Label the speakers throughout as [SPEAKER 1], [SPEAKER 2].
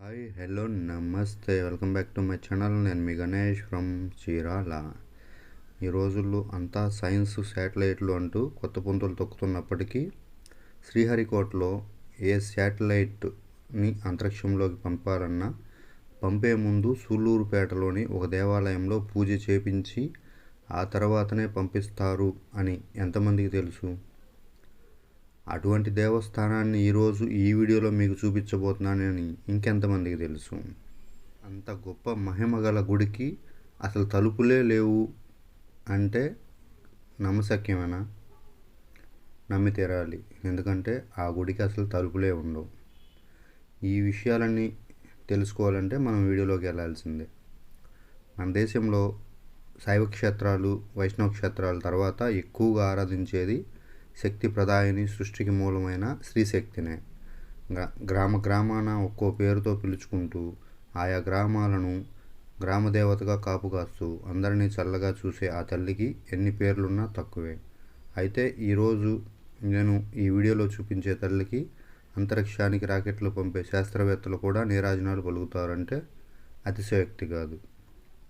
[SPEAKER 1] Hi hello నమస్తే. Welcome back to my channel. నేను మీ గణేష్ ఫ్రమ్ చీరాల. ఈ రోజుల్లో అంతా సైన్స్ శాటిలైట్లు అంటూ కొత్త పుంతలు తొక్కుతున్నప్పటికీ శ్రీహరికోటలో ఏ శాటిలైట్ని అంతరిక్షంలోకి పంపాలన్నా పంపే ముందు సూళ్ళూరుపేటలోని ఒక దేవాలయంలో పూజ చేపించి ఆ తర్వాతనే పంపిస్తారు అని ఎంతమందికి తెలుసు? అటువంటి దేవస్థానాన్ని ఈరోజు ఈ వీడియోలో మీకు చూపించబోతున్నానని ఇంకెంతమందికి తెలుసు. అంత గొప్ప మహిమ గల గుడికి అసలు తలుపులే లేవు అంటే నమ్మశక్యమేనా? నమ్మి తీరాలి ఎందుకంటే ఆ గుడికి అసలు తలుపులే ఉండవు. ఈ విషయాలన్నీ తెలుసుకోవాలంటే మనం వీడియోలోకి వెళ్ళాల్సిందే మన దేశంలో శైవ క్షేత్రాలు వైష్ణవ క్షేత్రాల తర్వాత ఎక్కువగా ఆరాధించేది శక్తి ప్రదాయని సృష్టికి మూలమైన శ్రీశక్తినే గ్రా- గ్రామ గ్రామాన ఒక్కో పేరుతో పిలుచుకుంటూ ఆయా గ్రామాలను గ్రామదేవతగా కాపుకాస్తూ అందరినీ చల్లగా చూసే ఆ తల్లికి ఎన్ని పేర్లున్నా తక్కువే. అయితే ఈరోజు నేను ఈ వీడియోలో చూపించే తల్లికి అంతరిక్షానికి రాకెట్లు పంపే శాస్త్రవేత్తలు కూడా నీరాజనాలు పలుకుతారంటే అతిశయోక్తి కాదు.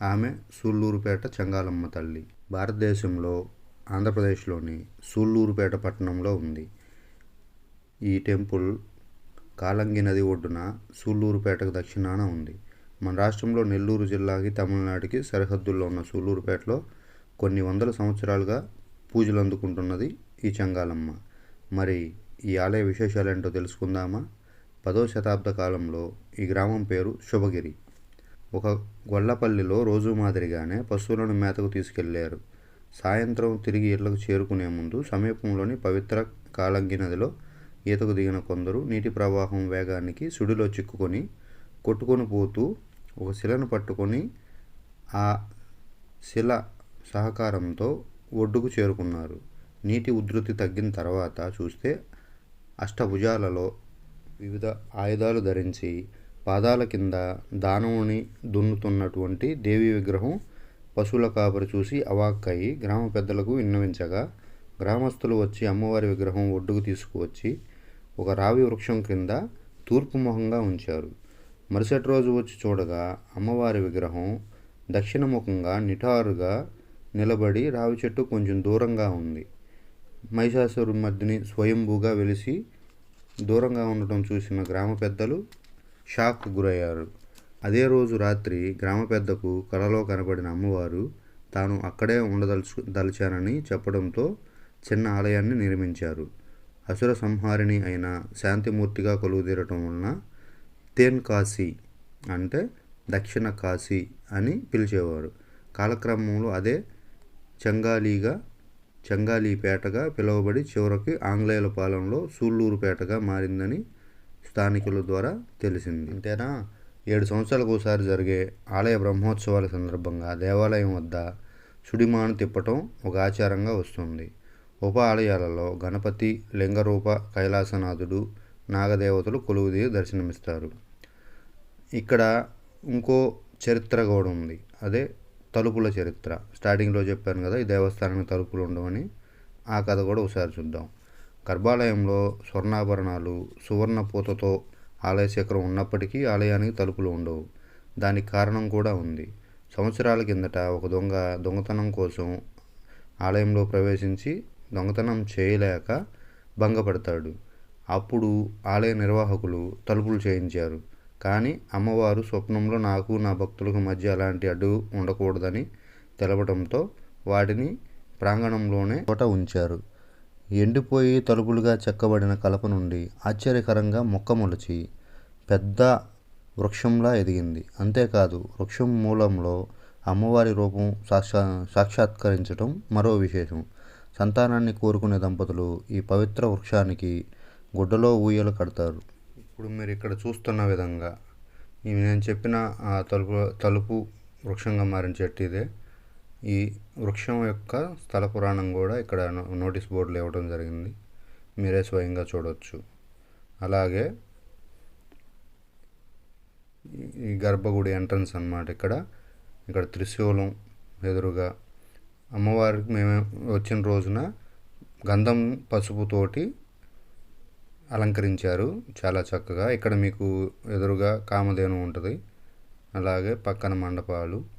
[SPEAKER 1] ఆమె సూళ్ళూరుపేట చెంగాలమ్మ తల్లి. భారతదేశంలో ఆంధ్రప్రదేశ్లోని సూళ్ళూరుపేట పట్టణంలో ఉంది. ఈ టెంపుల్ కాలంగి నది ఒడ్డున సూళ్ళూరుపేటకు దక్షిణాన ఉంది. మన రాష్ట్రంలో నెల్లూరు జిల్లాకి తమిళనాడుకి సరిహద్దుల్లో ఉన్న సూళ్ళూరుపేటలో కొన్ని వందల సంవత్సరాలుగా పూజలు అందుకుంటున్నది ఈ చంగాలమ్మ. మరి ఈ ఆలయ విశేషాలు ఏంటో తెలుసుకుందామా? పదో శతాబ్ద కాలంలో ఈ గ్రామం పేరు శుభగిరి. ఒక గొల్లపల్లిలో రోజు మాదిరిగానే పశువులను మేతకు తీసుకెళ్ళారు. సాయంత్రం తిరిగి ఇళ్ళకు చేరుకునే ముందు సమీపంలోని పవిత్ర కాలంగి నదిలో ఈతకు దిగిన కొందరు నీటి ప్రవాహం వేగానికి సుడిలో చిక్కుకొని కొట్టుకొని పోతూ ఒక శిలను పట్టుకొని ఆ శిల సహకారంతో ఒడ్డుకు చేరుకున్నారు. నీటి ఉధృతి తగ్గిన తర్వాత చూస్తే అష్టభుజాలలో వివిధ ఆయుధాలు ధరించి పాదాల కింద దానవుని దున్నుతున్నటువంటి దేవి విగ్రహం పశువుల కాపరి చూసి అవాక్కయి గ్రామ పెద్దలకు విన్నవించగా గ్రామస్తులు వచ్చి అమ్మవారి విగ్రహం ఒడ్డుకు తీసుకువచ్చి ఒక రావి వృక్షం క్రింద తూర్పు ముఖంగా ఉంచారు. మరుసటి రోజు వచ్చి చూడగా అమ్మవారి విగ్రహం దక్షిణముఖంగా నిటారుగా నిలబడి రావి చెట్టు కొంచెం దూరంగా ఉంది. మహిషాసురు మధ్యని స్వయంభూగా వెలిసి దూరంగా ఉండటం చూసిన గ్రామ పెద్దలు షాక్ గురయ్యారు. అదే రోజు రాత్రి గ్రామ పెద్దకు కలలో కనబడిన అమ్మవారు తాను అక్కడే ఉండదలుచు దలిచానని చెప్పడంతో చిన్న ఆలయాన్ని నిర్మించారు. అసుర సంహారిణి అయిన శాంతిమూర్తిగా కొలువుదీరటం వలన తేన్ కాశీ అంటే దక్షిణ కాశీ అని పిలిచేవారు. కాలక్రమంలో అదే చెంగాలీగా చెంగాలీపేటగా పిలువబడి చివరికి ఆంగ్లేయుల పాలనలో సూళ్ళూరుపేటగా మారిందని స్థానికుల ద్వారా తెలిసింది. అంతేనా? ఏడు సంవత్సరాలకు ఒకసారి జరిగే ఆలయ బ్రహ్మోత్సవాల సందర్భంగా దేవాలయం వద్ద సుడిమాను తిప్పటం ఒక ఆచారంగా వస్తుంది. ఉప ఆలయాలలో గణపతి లింగరూప కైలాసనాథుడు నాగదేవతలు కొలువుదీరి దర్శనమిస్తారు. ఇక్కడ ఇంకో చరిత్ర కూడా ఉంది. అదే తలుపుల చరిత్ర. స్టార్టింగ్లో చెప్పాను కదా ఈ దేవస్థానానికి తలుపులు ఉండవని. ఆ కథ కూడా ఒకసారి చూద్దాం. గర్భాలయంలో స్వర్ణాభరణాలు సువర్ణ పూతతో ఆలయ శిఖరం ఉన్నప్పటికీ ఆలయానికి తలుపులు ఉండవు. దానికి కారణం కూడా ఉంది. సంవత్సరాల కిందట ఒక దొంగ దొంగతనం కోసం ఆలయంలో ప్రవేశించి దొంగతనం చేయలేక భంగపడతాడు. అప్పుడు ఆలయ నిర్వాహకులు తలుపులు చేయించారు. కానీ అమ్మవారు స్వప్నంలో నాకు నా భక్తులకు మధ్య అలాంటి అడ్డు ఉండకూడదని తెలపడంతో వాటిని ప్రాంగణంలోనే చోట ఉంచారు. ఎండిపోయి తలుపులుగా చెక్కబడిన కలప నుండి ఆశ్చర్యకరంగా మొక్క మొలిచి పెద్ద వృక్షంలా ఎదిగింది. అంతేకాదు వృక్షం మూలంలో అమ్మవారి రూపం సాక్షా సాక్షాత్కరించడం మరో విశేషం. సంతానాన్ని కోరుకునే దంపతులు ఈ పవిత్ర వృక్షానికి గుడ్డలో ఊయలు కడతారు. ఇప్పుడు మీరు ఇక్కడ చూస్తున్న విధంగా ఇవి నేను చెప్పిన ఆ తలుపు తలుపు వృక్షంగా మారిన చెట్టు ఇదే. ఈ వృక్షం యొక్క స్థల పురాణం కూడా ఇక్కడ నో- నోటీస్ బోర్డులో ఇవ్వడం జరిగింది. మీరే స్వయంగా చూడవచ్చు అలాగే ఈ- గర్భగుడి ఎంట్రన్స్ అన్నమాట ఇక్కడ. ఇక్కడ త్రిశూలం ఎదురుగా అమ్మవారికి మేము వచ్చిన రోజున గంధం పసుపుతోటి అలంకరించారు చాలా చక్కగా. ఇక్కడ మీకు ఎదురుగా కామధేను ఉంటుంది. అలాగే పక్కన మండపాలు.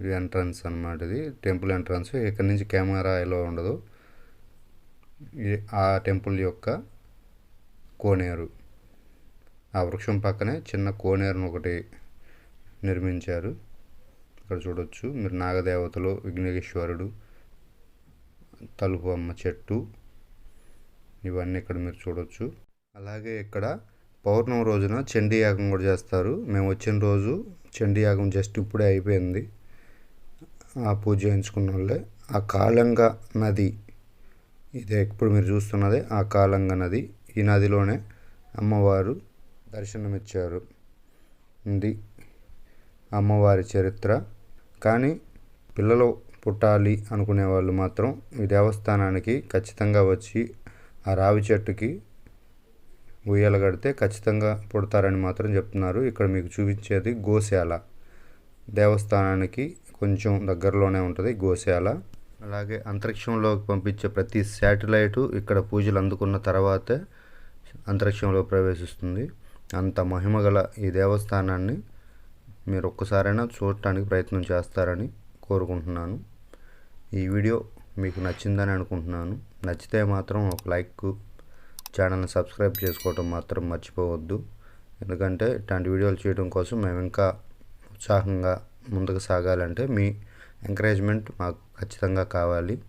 [SPEAKER 1] ఇది ఎంట్రన్స్ అనమాట ఇది. టెంపుల్ ఎంట్రన్స్ ఇక్కడ నుంచి కెమెరా ఎలా ఉండదు. ఆ టెంపుల్ యొక్క కోనేరు. ఆ వృక్షం పక్కనే చిన్న కోనేరును ఒకటి నిర్మించారు. ఇక్కడ చూడొచ్చు. మీరు నాగదేవతలు విఘ్నేశ్వరుడు తలుపు అమ్మ చెట్టు ఇవన్నీ ఇక్కడ మీరు చూడొచ్చు. అలాగే ఇక్కడ పౌర్ణమి రోజున చండీ యాగం కూడా చేస్తారు. మేము వచ్చిన రోజు చండీ యాగం జస్ట్ ఇప్పుడే అయిపోయింది. పూజ చేయించుకున్న వాళ్ళే ఆ కాళంగ నది ఇదే ఇప్పుడు మీరు చూస్తున్నదే ఆ కాళంగ నది. ఈ నదిలోనే అమ్మవారు దర్శనమిచ్చారు. ఇది అమ్మవారి చరిత్ర. కానీ పిల్లలు పుట్టాలి అనుకునే వాళ్ళు మాత్రం ఈ దేవస్థానానికి ఖచ్చితంగా వచ్చి ఆ రావి చెట్టుకి ఉయ్యాల కడితే ఖచ్చితంగా పుడతారని మాత్రం చెప్తున్నారు. ఇక్కడ మీకు చూపించేది గోశాల. దేవస్థానానికి కొంచెం దగ్గరలోనే ఉంటుంది గోశాల. అలాగే అంతరిక్షంలోకి పంపించే ప్రతి శాటిలైటు ఇక్కడ పూజలు అందుకున్న తర్వాతే అంతరిక్షంలో ప్రవేశిస్తుంది. అంత మహిమ గల ఈ దేవస్థానాన్ని మీరు ఒక్కసారైనా చూడటానికి ప్రయత్నం చేస్తారని కోరుకుంటున్నాను. ఈ వీడియో మీకు నచ్చిందని అనుకుంటున్నాను. నచ్చితే మాత్రం ఒక లైక్ ఛానల్ని సబ్స్క్రైబ్ చేసుకోవడం మాత్రం మర్చిపోవద్దు. ఎందుకంటే ఇట్లాంటి వీడియోలు చేయడం కోసం మేము ఇంకా ఉత్సాహంగా ముందుకు సాగాలంటే మీ ఎంకరేజ్మెంట్ మాకు ఖచ్చితంగా కావాలి.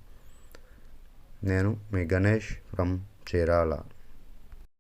[SPEAKER 1] నేను మీ గణేష్ ఫ్రమ్ చీరాల.